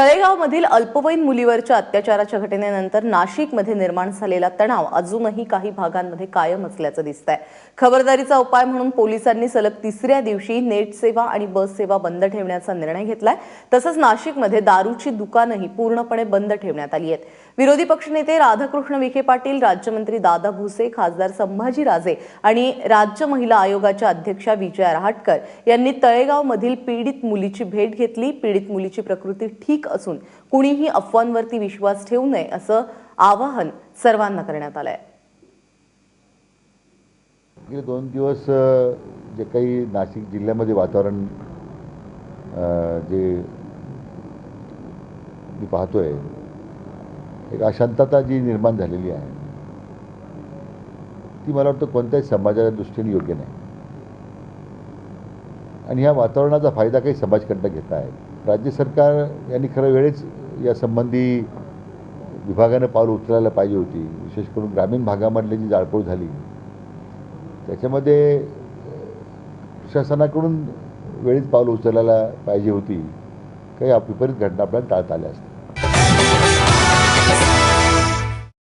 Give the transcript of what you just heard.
तळेगावमधील अल्पवयीन मुलीवरच्या अत्याचाराच्या घटनेनंतर नाशिकमध्ये निर्माण झालेला तणाव अजूनही काही भागांमध्ये कायम असल्याचं दिसत आहे खबरदारीचा उपाय म्हणून पोलिसांनी सलग तिसऱ्या दिवशी नेट सेवा आणि बस सेवा बंद ठेवण्याचा निर्णय घेतलाय. तसंच नाशिकमध्ये दारूची दुकानंही पूर्णपणे बंद ठेवण्यात आली आहेत. विरोधी पक्षनेते राधाकृष्ण विखे पाटील राज्यमंत्री दादा भुसे खासदार संभाजी राजे आणि राज्य महिला आयोगाच्या अध्यक्षा विजया रहाटकर यांनी तळेगावमधील पीडित मुलीची भेट घेतली. पीडित मुलीची प्रकृती ठीक असून कुणीही अफवांवरती विश्वास ठेवू नये असं आवाहन सर्वांना करण्यात आलंय. गेले दोन दिवस जे काही नाशिक जिल्ह्यामध्ये वातावरण जे मी पाहतोय एक अशांतता जी निर्माण झालेली आहे ती मला वाटतं कोणत्याही समाजाच्या दृष्टीने योग्य नाही. आणि ह्या वातावरणाचा फायदा काही समाजकडनं घेत आहे. राज्य सरकार यांनी खरं वेळेच यासंबंधी विभागानं पाऊल उचलायला पाहिजे होती. विशेष करून ग्रामीण भागामधली जी जाळपोळ झाली त्याच्यामध्ये प्रशासनाकडून वेळीच पावलं उचलायला पाहिजे होती. काही विपरीत घटना आपल्याला टाळता आल्या असतात